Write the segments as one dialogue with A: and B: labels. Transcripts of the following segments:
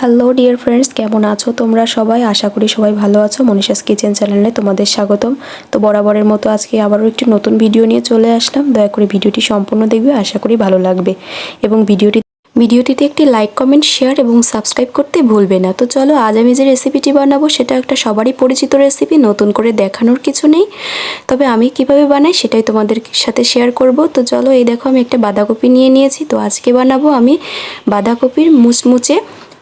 A: Hello dear friends কেমন আছো তোমরা সবাই? আশা করি সবাই ভালো আছো। মনীষাস কিচেন চ্যানেলে তোমাদের স্বাগতম। তো বরাবরের মতো আজকে আবারও একটি নতুন ভিডিও নিয়ে চলে আসলাম। দয়া করে ভিডিওটি সম্পূর্ণ দেখবে, আশা করি ভালো লাগবে। এবং ভিডিওটি ভিডিওটিতে একটি লাইক কমেন্ট শেয়ার এবং সাবস্ক্রাইব করতে ভুলবে না। তো চলো, আজ আমি যে রেসিপিটি বানাবো, সেটা একটা সবারই পরিচিত রেসিপি নতুন করে দেখানোর কিছু নেই। তবে আমি কীভাবে বানাই, সেটাই তোমাদের সাথে শেয়ার করব। তো চলো, এই দেখো, আমি একটা বাঁধাকপি নিয়ে নিয়েছি। তো আজকে বানাবো আমি বাঁধাকপির মুচমুচে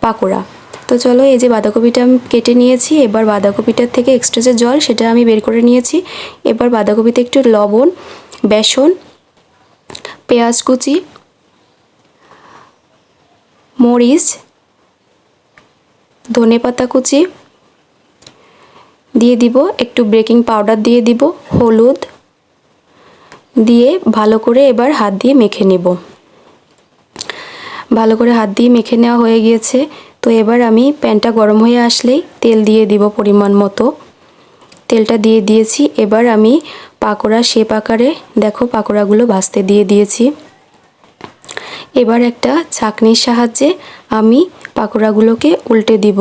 A: পাকোড়া। তো চলো এই যে বাঁধাকপিটা আমি কেটে নিয়েছি, এবার বাঁধাকপিটার থেকে এক্সট্রা যে জল সেটা আমি বের করে নিয়েছি। এবার বাঁধাকপিতে একটু লবণ, বেসন, পেঁয়াজ কুচি, মরিচ, ধনে পাতা কুচি দিয়ে দিব, একটু বেকিং পাউডার দিয়ে দিব, হলুদ দিয়ে ভালো করে এবার হাত দিয়ে মেখে নেব। ভালো করে হাত দিয়ে মেখে নেওয়া হয়ে গিয়েছে। তো এবার আমি প্যানটা গরম হয়ে আসলেই তেল দিয়ে দিব পরিমাণ মতো। তেলটা দিয়ে দিয়েছি। এবার আমি পাকোড়া শেপ আকারে দেখো পাকোড়াগুলো ভাজতে দিয়ে দিয়েছি। এবার একটা ছাঁকনির সাহায্যে আমি পাকোড়াগুলোকে উল্টে দিব।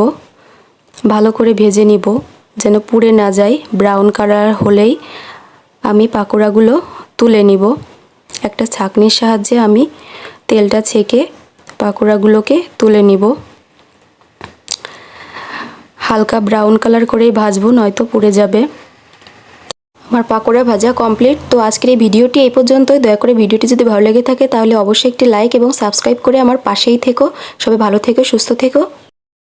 A: ভালো করে ভেজে নিব যেন পুড়ে না যায়। ব্রাউন কালার হলেই আমি পাকোড়াগুলো তুলে নিব। একটা ছাঁকনির সাহায্যে আমি তেলটা ছেঁকে পাকোড়াগুলোকে তুলে নিব। হালকা ব্রাউন কালার করেই ভাজবো, নয়তো পুড়ে যাবে। আমার পাকোড়া ভাজা কমপ্লিট তো আজকের এই ভিডিওটি এই পর্যন্তই। দয়া করে ভিডিওটি যদি ভালো লেগে থাকে, তাহলে অবশ্যই একটি লাইক এবং সাবস্ক্রাইব করে আমার পাশেই থেকো। সবাই ভালো থেকো, সুস্থ থেকো।